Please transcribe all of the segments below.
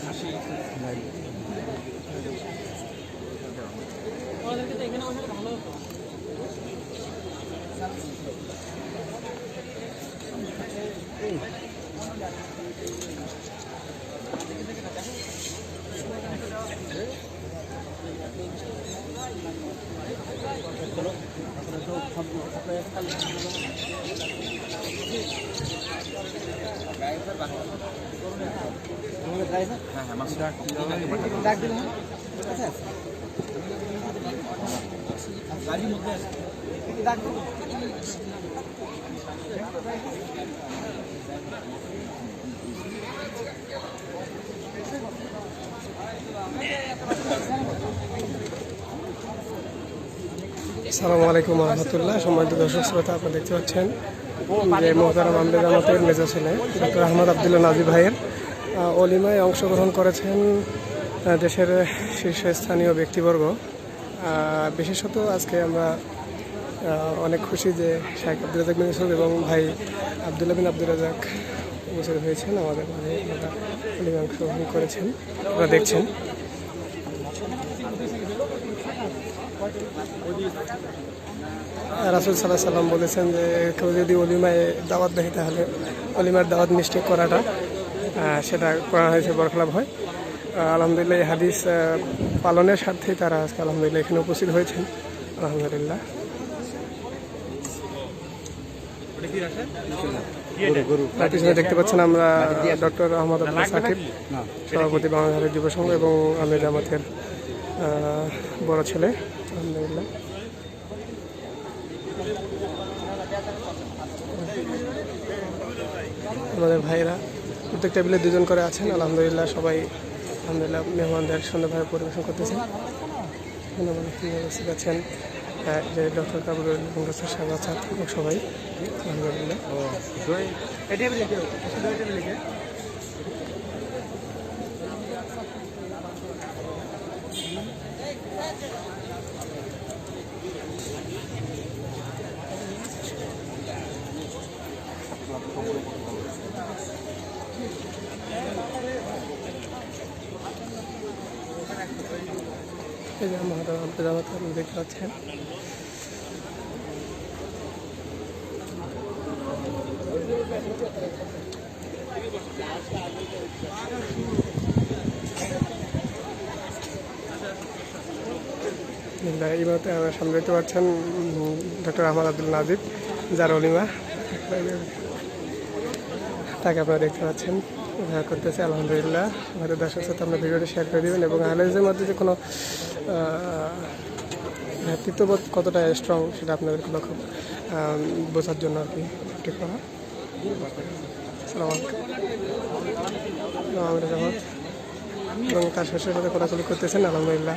ঘাসি হ্যাঁ হ্যাঁ মাসি ডাক ডাক দিলাম গাড়ির মধ্যে ডাক দেবো সালামু আলাইকুম রহমতুল্লাহ। সম্মানিত দর্শক শ্রোতা, আপনারা দেখতে পাচ্ছেন যে মোহতারাম আম্বেদ আমাদের মেজর ছেলে, ডক্টর আহমদ আবদুল্লাহ নাজি ভাইয়ের অলিমায় অংশগ্রহণ করেছেন দেশের শীর্ষস্থানীয় ব্যক্তিবর্গ। বিশেষত আজকে আমরা অনেক খুশি যে শাহেখ আব্দুল রাজাক বিন এবং ভাই আবদুল্লাহ বিন আব্দুল রাজাক উপস্থিত হয়েছেন, আমাদের মাঝে অলিমায় অংশগ্রহণ করেছেন, আপনারা দেখছেন। রাসুল সাল্লাহ সাল্লাম বলেছেন যে, কেউ যদি অলিমায় দাওয়াত দেয়, তাহলে অলিমার দাওয়াত মিষ্টি করাটা সেটা করা হয়েছে বরখলাভ হয়। আলহামদুলিল্লাহ হাদিস পালনের স্বার্থেই তারা আজকে আলহামদুলিল্লাহ এখানে উপস্থিত হয়েছেন। আলহামদুলিল্লাহ। দেখতে পাচ্ছেন আমরা ডক্টর আহমদ আব্দুল সাকিব, সভাপতি বাংলাদেশের যুব সংঘ এবং আমি জামাতের বড় ছেলে। আলহামদুলিল্লাহ আমাদের ভাইরা প্রত্যেক টেবিলে দুজন করে আছেন আলহামদুলিল্লাহ সবাই আলহামদুলিল্লাহ মেহমানদের সুন্দরভাবে পরিবেশন করতেছেন আছেন যে ডক্টর কাবুল এবং ডক্টর শাহবাজ এবং সবাই আলহামদুলিল্লাহ। এই যে আপনি দেখতে পাচ্ছেন এই মুহূর্তে আমার সামনে দেখতে পাচ্ছেন ডক্টর আহমদ আব্দুল নাজিব যার অলিমা তাকে আপনারা দেখতে পাচ্ছেন দেখা করতেছে আলহামদুলিল্লাহ। আমাদের দর্শক সাথে আপনার ভিডিওটা শেয়ার করে দেবেন এবং আহলেজের মধ্যে যে কোনো আহ, ভ্রাতৃত্ববোধ কতটা স্ট্রং সেটা আপনাদেরকে লক্ষ্য বোঝার জন্য আর কি ঠিক করা। এবং তার শেষের সাথে কোলাকুলি করতেছেন আলহামদুলিল্লাহ।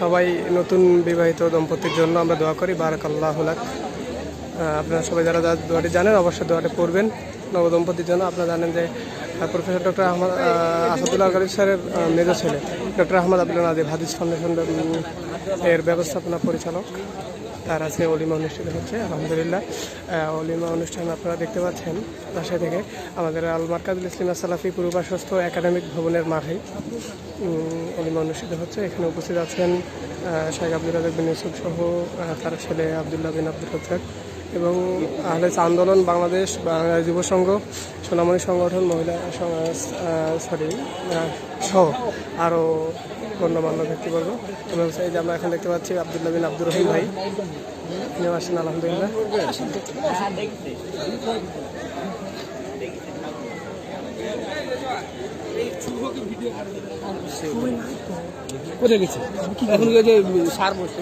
সবাই নতুন বিবাহিত দম্পতির জন্য আমরা দোয়া করি। বারাক আল্লাহ আপনারা সবাই যারা দোয়াটি জানেন অবশ্যই দোয়াটি পড়বেন। নবদম্পতির জন্য আপনারা জানেন যে প্রফেসর ডক্টর আহমদ আহ, আসাদুল্লাহ গরিব স্যারের আহ, মেজ ছেলে। ডক্টর আহমদ আব্দুল নাজিব হাদিস ফাউন্ডেশন এর ব্যবস্থাপনা পরিচালক। তার আছে অলিমা অনুষ্ঠিত হচ্ছে, আলহামদুলিল্লাহ। অলিমা অনুষ্ঠান আপনারা দেখতে পাচ্ছেন রাজশাহী থেকে। আমাদের আল মার্কাজুল ইসলিমা সালাফি পূর্বাসস্থ একাডেমিক ভবনের মাঠে অলিমা অনুষ্ঠিত হচ্ছে। এখানে উপস্থিত আছেন শাহেখ আব্দুল রাজাক বিন ইউসুফ সহ তার ছেলে আবদুল্লাহ বিন আব্দুল রাজাক এবং আহলে আন্দোলন, বাংলাদেশ বাংলা যুব সংঘ, সোনামণি সংগঠন, মহিলা সরি সহ আরও গণ্যমান্য ব্যক্তিবর্গ এবং এই যে আমরা এখন দেখতে পাচ্ছি আবদুল্লাহ বিন আব্দুর রহিম ভাই। তিনিও আসছেন আলহামদুলিল্লাহ। কোথায় গেছে? এখন গেছে সার বসছে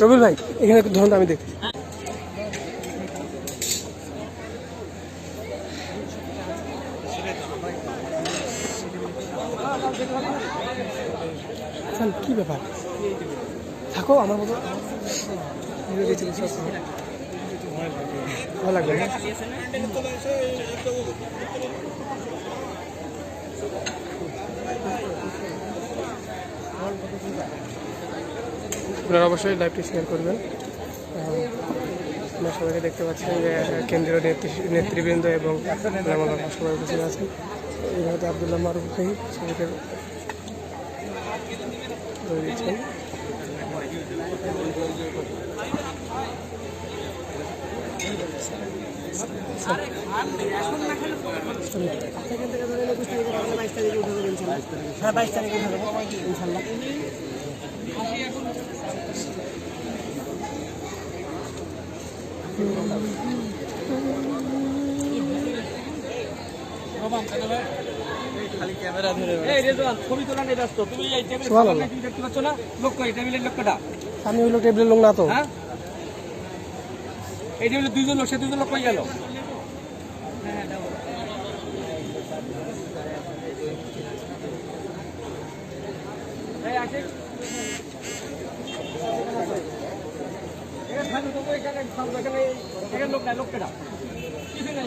রবিল ভাই এখানে ধরুন আমি দেখি স্যার, কি ব্যাপার? থাকো আমার মতো ভালো লাগবে না? আপনারা অবশ্যই লাইভটি শেয়ার করবেন। আপনারা সবাইকে দেখতে পাচ্ছেন যে কেন্দ্রীয় নেতৃ- নেতৃবৃন্দ এবং সবাই উপস্থিত আছেন। এইভাবে আবদুল্লাহ মারুফ সবাইকে করে দিচ্ছেন হ্যাঁ বাইশ তারিখে ইনশাল্লাহ এই আমি হইল টেবিলের লোক না তো। হ্যাঁ? এই দুইজন লোক, সে লোক কই গেল? লোক লোক কটা? কিছু নাই।